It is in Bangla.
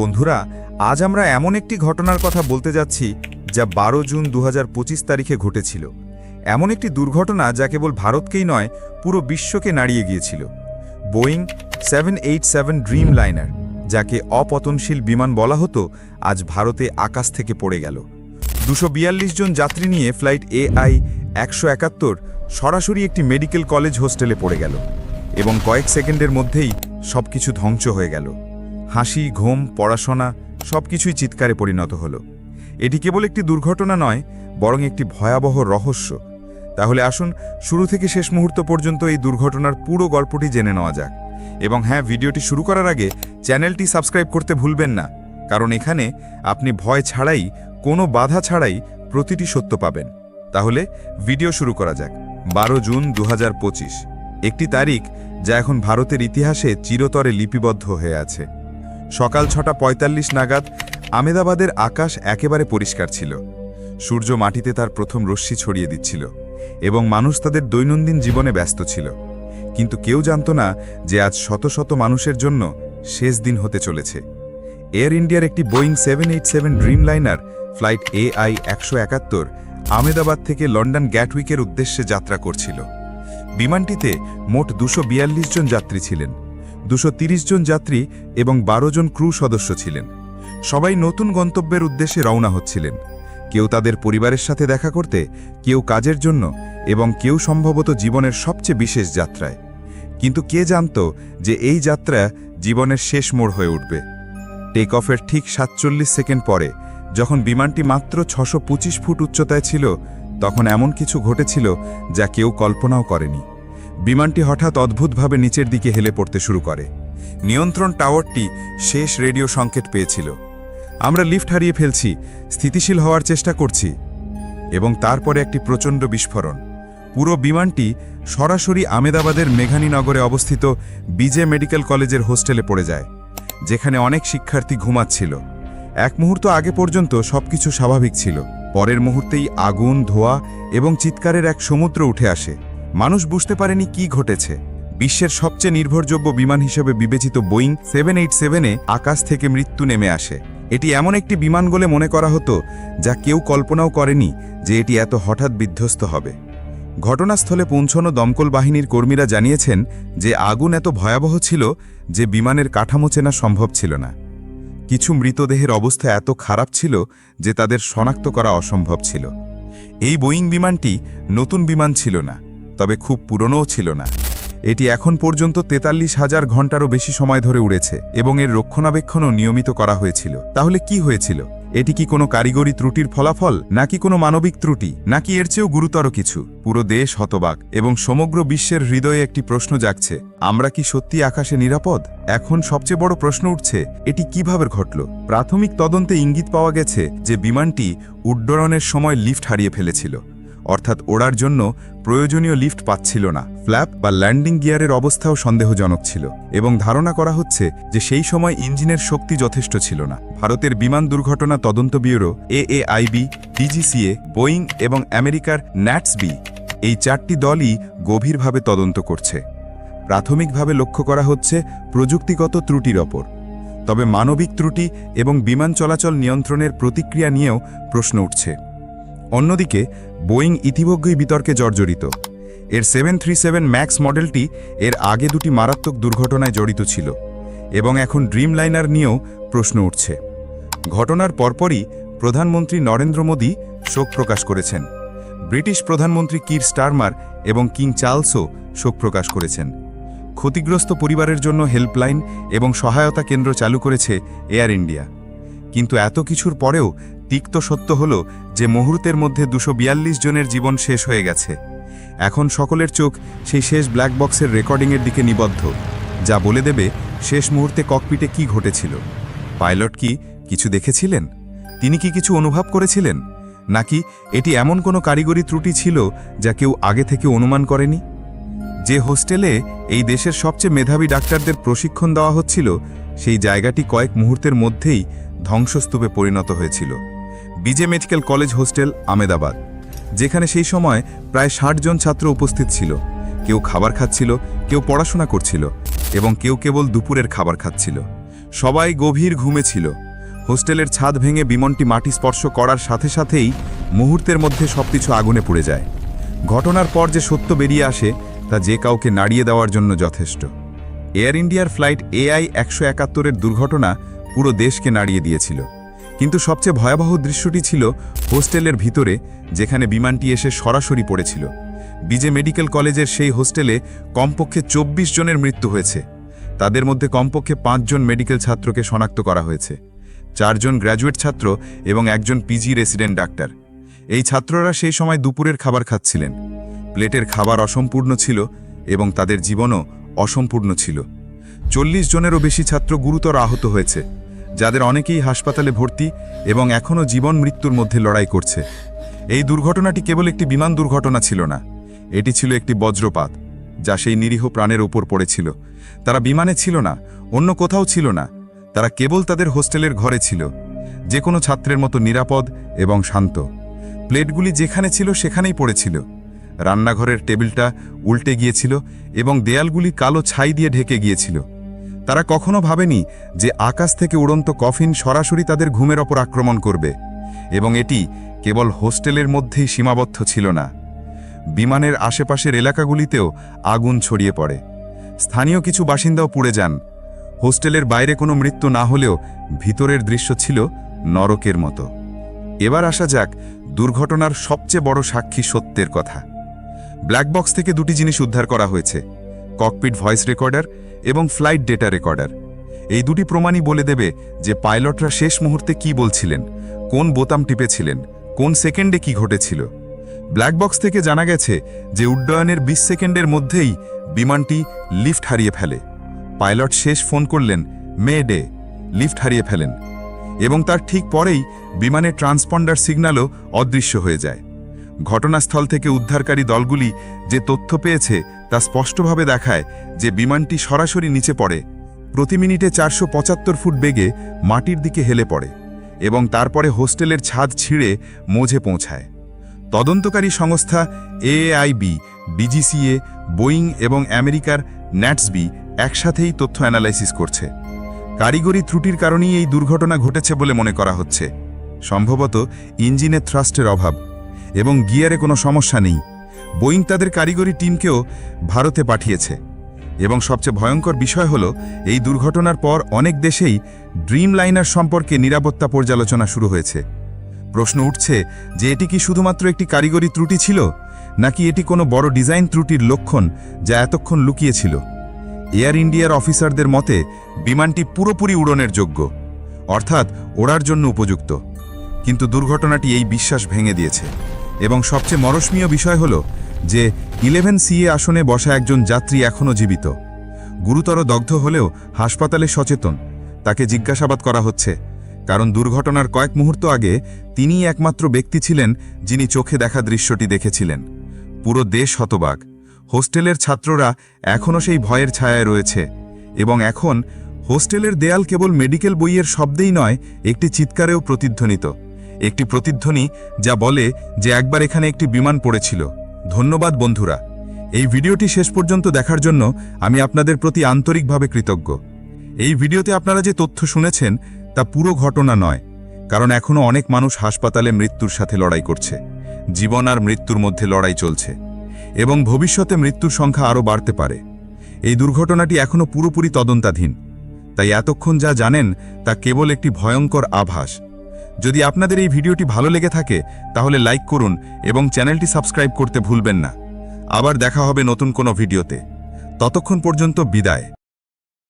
বন্ধুরা, আজ আমরা এমন একটি ঘটনার কথা বলতে যাচ্ছি যা বারো জুন দু হাজার পঁচিশ তারিখে ঘটেছিল। এমন একটি দুর্ঘটনা যা কেবল ভারতকেই নয়, পুরো বিশ্বকে নাড়িয়ে গিয়েছিল। Boeing seven eight seven Dreamliner যাকে অপতনশীল বিমান বলা হতো, আজ ভারতে আকাশ থেকে পড়ে গেল। দুশো জন যাত্রী নিয়ে ফ্লাইট এআই একশো একাত্তর সরাসরি একটি মেডিকেল কলেজ হোস্টেলে পড়ে গেল এবং কয়েক সেকেন্ডের মধ্যেই সবকিছু ধ্বংস হয়ে গেল। হাসি, ঘুম, পড়াশোনা সবকিছুই চিৎকারে পরিণত হলো। এটি কেবল একটি দুর্ঘটনা নয়, বরং একটি ভয়াবহ রহস্য। তাহলে আসুন শুরু থেকে শেষ মুহূর্ত পর্যন্ত এই দুর্ঘটনার পুরো গল্পটি জেনে নেওয়া যাক। এবং হ্যাঁ ভিডিওটি শুরু করার আগে চ্যানেলটি সাবস্ক্রাইব করতে ভুলবেন না, কারণ এখানে আপনি ভয় ছাড়াই, কোনো বাধা ছাড়াই প্রতিটি সত্য পাবেন। তাহলে ভিডিও শুরু করা যাক। বারো জুন দু হাজার পঁচিশ। একটি তারিখ যা এখন ভারতের ইতিহাসে চিরতরে লিপিবদ্ধ হয়ে আছে। সকাল ছটা পঁয়তাল্লিশ নাগাদ আমেদাবাদের আকাশ একেবারে পরিষ্কার ছিল। সূর্য মাটিতে তার প্রথম রশ্মি ছড়িয়ে দিচ্ছিল এবং মানুষ তাদের দৈনন্দিন জীবনে ব্যস্ত ছিল। কিন্তু কেউ জানত না যে আজ শত শত মানুষের জন্য শেষ দিন হতে চলেছে। এয়ার ইন্ডিয়ার একটি Boeing seven eight seven Dreamliner flight AI একশো একাত্তর আমেদাবাদ থেকে লন্ডন গ্যাটউইকের উদ্দেশ্যে যাত্রা করছিল। বিমানটিতে মোট দুশো জন যাত্রী ছিলেন। দুশো জন যাত্রী এবং বারো জন ক্রু সদস্য ছিলেন। সবাই নতুন গন্তব্যের উদ্দেশ্যে রওনা হচ্ছিলেন। কেউ তাদের পরিবারের সাথে দেখা করতে, কেউ কাজের জন্য এবং কেউ সম্ভবত জীবনের সবচেয়ে বিশেষ যাত্রায়। কিন্তু কে জানত যে এই যাত্রা জীবনের শেষ মোড় হয়ে উঠবে। টেক অফের ঠিক সাতচল্লিশ সেকেন্ড পরে, যখন বিমানটি মাত্র ছশো ফুট উচ্চতায় ছিল, তখন এমন কিছু ঘটেছিল যা কেউ কল্পনাও করেনি। বিমানটি হঠাৎ অদ্ভুতভাবে নিচের দিকে হেলে পড়তে শুরু করে। নিয়ন্ত্রণ টাওয়ারটি শেষ রেডিও সংকেত পেয়েছিল। আমরা লিফট হারিয়ে ফেলছি, স্থিতিশীল হওয়ার চেষ্টা করছি, এবং তারপরে একটি প্রচণ্ড বিস্ফোরণ। পুরো বিমানটি সরাসরি আমেদাবাদের মেঘানীনগরে অবস্থিত বিজে মেডিকেল কলেজের হোস্টেলে পড়ে যায়, যেখানে অনেক শিক্ষার্থী ঘুমাচ্ছিল। এক মুহূর্ত আগে পর্যন্ত সবকিছু স্বাভাবিক ছিল। পরের মুহূর্তেই আগুন, ধোয়া এবং চিৎকারের এক সমুদ্র উঠে আসে। মানুষ বুঝতে পারেনি কি ঘটেছে। বিশ্বের সবচেয়ে নির্ভরযোগ্য বিমান হিসেবে বিবেচিত বোয়িং সেভেন এইট সেভেনে আকাশ থেকে মৃত্যু নেমে আসে। এটি এমন একটি বিমান বলে মনে করা হতো, যা কেউ কল্পনাও করেনি যে এটি এত হঠাৎ বিধ্বস্ত হবে। ঘটনাস্থলে পৌঁছনো দমকল বাহিনীর কর্মীরা জানিয়েছেন যে আগুন এত ভয়াবহ ছিল যে বিমানের কাঠামো চেনা সম্ভব ছিল না। কিছু মৃতদেহের অবস্থা এত খারাপ ছিল যে তাদের শনাক্ত করা অসম্ভব ছিল। এই বোয়িং বিমানটি নতুন বিমান ছিল না। তবে খুব পুরনোও ছিল না। এটি এখন পর্যন্ত তেতাল্লিশ হাজার ঘন্টারও বেশি সময় ধরে উড়েছে এবং এর রক্ষণাবেক্ষণও নিয়মিত করা হয়েছিল। তাহলে কি হয়েছিল? এটি কি কোনো কারিগরি ত্রুটির ফলাফল, নাকি কোনো মানবিক ত্রুটি, নাকি এর চেয়েও গুরুতর কিছু? পুরো দেশ হতবাক এবং সমগ্র বিশ্বের হৃদয়ে একটি প্রশ্ন জাগছে, আমরা কি সত্যি আকাশে নিরাপদ? এখন সবচেয়ে বড় প্রশ্ন উঠছে, এটি কীভাবে ঘটল? প্রাথমিক তদন্তে ইঙ্গিত পাওয়া গেছে যে বিমানটি উড্ডয়নের সময় লিফট হারিয়ে ফেলেছিল। অর্থাৎ ওড়ার জন্য প্রয়োজনীয় লিফট পাচ্ছিল না। ফ্ল্যাপ বা ল্যান্ডিং গিয়ারের অবস্থাও সন্দেহজনক ছিল এবং ধারণা করা হচ্ছে যে সেই সময় ইঞ্জিনের শক্তি যথেষ্ট ছিল না। ভারতের বিমান দুর্ঘটনা তদন্ত ব্যুরো এএআইবি, ডিজিসিএ, বোয়িং এবং আমেরিকার ন্যাটসবি এই চারটি দলই গভীরভাবে তদন্ত করছে। প্রাথমিকভাবে লক্ষ্য করা হচ্ছে প্রযুক্তিগত ত্রুটির ওপর। তবে মানবিক ত্রুটি এবং বিমান চলাচল নিয়ন্ত্রণের প্রতিক্রিয়া নিয়েও প্রশ্ন উঠছে। অন্যদিকে, বোয়িং ইতিমধ্যেই বিতর্কে জর্জরিত। এর সেভেন থ্রি সেভেন ম্যাক্স মডেলটি এর আগে দুটি মারাত্মক দুর্ঘটনায় জড়িত ছিল এবং এখন ড্রিম লাইনার নিয়েও প্রশ্ন উঠছে। ঘটনার পরপরই প্রধানমন্ত্রী নরেন্দ্র মোদী শোক প্রকাশ করেছেন। ব্রিটিশ প্রধানমন্ত্রী কির স্টারমার এবং কিং চার্লসও শোক প্রকাশ করেছেন। ক্ষতিগ্রস্ত পরিবারের জন্য হেল্পলাইন এবং সহায়তা কেন্দ্র চালু করেছে এয়ার ইন্ডিয়া। কিন্তু এত কিছুর পরেও তিক্ত সত্য হল যে মুহূর্তের মধ্যে দুশো জনের জীবন শেষ হয়ে গেছে। এখন সকলের চোখ সেই শেষ ব্ল্যাক বক্সের রেকর্ডিংয়ের দিকে নিবদ্ধ, যা বলে দেবে শেষ মুহূর্তে ককপিটে কি ঘটেছিল। পাইলট কি কিছু দেখেছিলেন? তিনি কি কিছু অনুভব করেছিলেন? নাকি এটি এমন কোনো কারিগরি ত্রুটি ছিল যা কেউ আগে থেকে অনুমান করেনি? যে হোস্টেলে এই দেশের সবচেয়ে মেধাবী ডাক্তারদের প্রশিক্ষণ দেওয়া হচ্ছিল, সেই জায়গাটি কয়েক মুহূর্তের মধ্যেই ধ্বংসস্তূপে পরিণত হয়েছিল। বিজে মেডিকেল কলেজ হোস্টেল আমেদাবাদ, যেখানে সেই সময় প্রায় ষাট জন ছাত্র উপস্থিত ছিল। কেউ খাবার খাচ্ছিল, কেউ পড়াশোনা করছিল এবং কেউ কেবল দুপুরের খাবার খাচ্ছিল। সবাই গভীর ঘুমে ছিল। হোস্টেলের ছাদ ভেঙে বিমানটি মাটি স্পর্শ করার সাথে সাথেই মুহূর্তের মধ্যে সবকিছু আগুনে পুড়ে যায়। ঘটনার পর যে সত্য বেরিয়ে আসে, তা যে কাউকে নাড়িয়ে দেওয়ার জন্য যথেষ্ট। এয়ার ইন্ডিয়ার ফ্লাইট এআই একশো একাত্তরের দুর্ঘটনা পুরো দেশকে নাড়িয়ে দিয়েছিল। কিন্তু সবচেয়ে ভয়াবহ দৃশ্যটি ছিল হোস্টেলের ভিতরে, যেখানে বিমানটি এসে সরাসরি পড়েছিল। বিজে মেডিকেল কলেজের সেই হোস্টেলে কমপক্ষে ২৪ জনের মৃত্যু হয়েছে। তাদের মধ্যে কমপক্ষে পাঁচজন মেডিকেল ছাত্রকে শনাক্ত করা হয়েছে। চারজন গ্র্যাজুয়েট ছাত্র এবং একজন পিজি রেসিডেন্ট ডাক্তার। এই ছাত্ররা সেই সময় দুপুরের খাবার খাচ্ছিলেন। প্লেটের খাবার অসম্পূর্ণ ছিল এবং তাদের জীবনও অসম্পূর্ণ ছিল। চল্লিশ জনেরও বেশি ছাত্র গুরুতর আহত হয়েছে। যাদের অনেকেই হাসপাতালে ভর্তি এবং এখনও জীবন মৃত্যুর মধ্যে লড়াই করছে। এই দুর্ঘটনাটি কেবল একটি বিমান দুর্ঘটনা ছিল না, এটি ছিল একটি বজ্রপাত, যা সেই নিরীহ প্রাণের ওপর পড়েছিল। তারা বিমানে ছিল না, অন্য কোথাও ছিল না, তারা কেবল তাদের হোস্টেলের ঘরে ছিল যে কোনো ছাত্রের মতো নিরাপদ এবং শান্ত। প্লেটগুলি যেখানে ছিল সেখানেই পড়েছিল। রান্নাঘরের টেবিলটা উল্টে গিয়েছিল এবং দেয়ালগুলি কালো ছাই দিয়ে ঢেকে গিয়েছিল। তারা কখনো ভাবেনি যে আকাশ থেকে উড়ন্ত কফিন সরাসরি তাদের ঘুমের ওপর আক্রমণ করবে, এবং এটি কেবল হোস্টেলের মধ্যেই সীমাবদ্ধ ছিল না। বিমানের আশেপাশের এলাকাগুলিতেও আগুন ছড়িয়ে পড়ে। স্থানীয় কিছু বাসিন্দাও পুড়ে যান। হোস্টেলের বাইরে কোনো মৃত্যু না হলেও ভিতরের দৃশ্য ছিল নরকের মতো। এবার আসা যাক দুর্ঘটনার সবচেয়ে বড় সাক্ষী সত্যের কথা। ব্ল্যাক বক্স থেকে দুটি জিনিস উদ্ধার করা হয়েছে। ককপিট ভয়েস রেকর্ডার এবং ফ্লাইট ডেটা রেকর্ডার এই দুটি প্রমাণই বলে দেবে যে পাইলটরা শেষ মুহূর্তে কি বলছিলেন, কোন বোতাম টিপেছিলেন, কোন সেকেন্ডে কি ঘটেছিল। ব্ল্যাক বক্স থেকে জানা গেছে যে উড্ডয়নের ২০ সেকেন্ডের মধ্যেই বিমানটি লিফট হারিয়ে ফেলে। পাইলট শেষ ফোন করলেন মে ডে লিফট হারিয়ে ফেলেন। এবং তার ঠিক পরেই বিমানের ট্রান্সপন্ডার সিগন্যালও অদৃশ্য হয়ে যায়। ঘটনাস্থল থেকে উদ্ধারকারী দলগুলি যে তথ্য পেয়েছে তা স্পষ্টভাবে দেখায় যে বিমানটি সরাসরি নিচে পড়ে। প্রতি মিনিটে চারশো পঁচাত্তর ফুট বেগে মাটির দিকে হেলে পড়ে এবং তারপরে হোস্টেলের ছাদ ছিঁড়ে মোঝে পৌঁছায়। তদন্তকারী সংস্থা এআইবি ডিজিসিএ বোয়িং এবং আমেরিকার ন্যাটসবি একসাথেই তথ্য অ্যানালাইসিস করছে। কারিগরি ত্রুটির কারণেই এই দুর্ঘটনা ঘটেছে বলে মনে করা হচ্ছে। সম্ভবত ইঞ্জিনের থ্রাস্টের অভাব এবং গিয়ারে কোনো সমস্যা নেই। বোয়িং তাদের কারিগরি টিমকেও ভারতে পাঠিয়েছে। এবং সবচেয়ে ভয়ঙ্কর বিষয় হল, এই দুর্ঘটনার পর অনেক দেশেই ড্রিম লাইনার সম্পর্কে নিরাপত্তা পর্যালোচনা শুরু হয়েছে। প্রশ্ন উঠছে যে এটি কি শুধুমাত্র একটি কারিগরি ত্রুটি ছিল, নাকি এটি কোনো বড় ডিজাইন ত্রুটির লক্ষণ যা এতক্ষণ লুকিয়েছিল? এয়ার ইন্ডিয়ার অফিসারদের মতে, বিমানটি পুরোপুরি উড়নের যোগ্য, অর্থাৎ ওড়ার জন্য উপযুক্ত। কিন্তু দুর্ঘটনাটি এই বিশ্বাস ভেঙে দিয়েছে। এবং সবচেয়ে মরস্মীয় বিষয় হল যে ইলেভেন সিএ আসনে বসা একজন যাত্রী এখনও জীবিত। গুরুতর দগ্ধ হলেও হাসপাতালে সচেতন। তাকে জিজ্ঞাসাবাদ করা হচ্ছে। কারণ দুর্ঘটনার কয়েক মুহূর্ত আগে তিনিই একমাত্র ব্যক্তি ছিলেন যিনি চোখে দেখা দৃশ্যটি দেখেছিলেন। পুরো দেশ হতবাক। হোস্টেলের ছাত্ররা এখনও সেই ভয়ের ছায়ায় রয়েছে এবং এখন হোস্টেলের দেয়াল কেবল মেডিকেল বইয়ের শব্দেই নয়, একটি চিৎকারেও প্রতিধ্বনিত। একটি প্রতিধ্বনি যা বলে যে একবার এখানে একটি বিমান পড়েছিল। ধন্যবাদ, বন্ধুরা। এই ভিডিওটি শেষ পর্যন্ত দেখার জন্য আমি আপনাদের প্রতি আন্তরিকভাবে কৃতজ্ঞ। এই ভিডিওতে আপনারা যে তথ্য শুনেছেন, তা পুরো ঘটনা নয়, কারণ এখনও অনেক মানুষ হাসপাতালে মৃত্যুর সাথে লড়াই করছে। জীবন আর মৃত্যুর মধ্যে লড়াই চলছে। এবং ভবিষ্যতে মৃত্যুর সংখ্যা আরও বাড়তে পারে। এই দুর্ঘটনাটি এখনও পুরোপুরি তদন্তাধীন। তাই এতক্ষণ যা জানেন, তা কেবল একটি ভয়ঙ্কর আভাস। যদি আপনাদের এই ভিডিওটি ভালো লেগে থাকে, তাহলে লাইক করুন এবং চ্যানেলটি সাবস্ক্রাইব করতে ভুলবেন না। আবার দেখা হবে নতুন কোনো ভিডিওতে। ততক্ষণ পর্যন্ত বিদায়।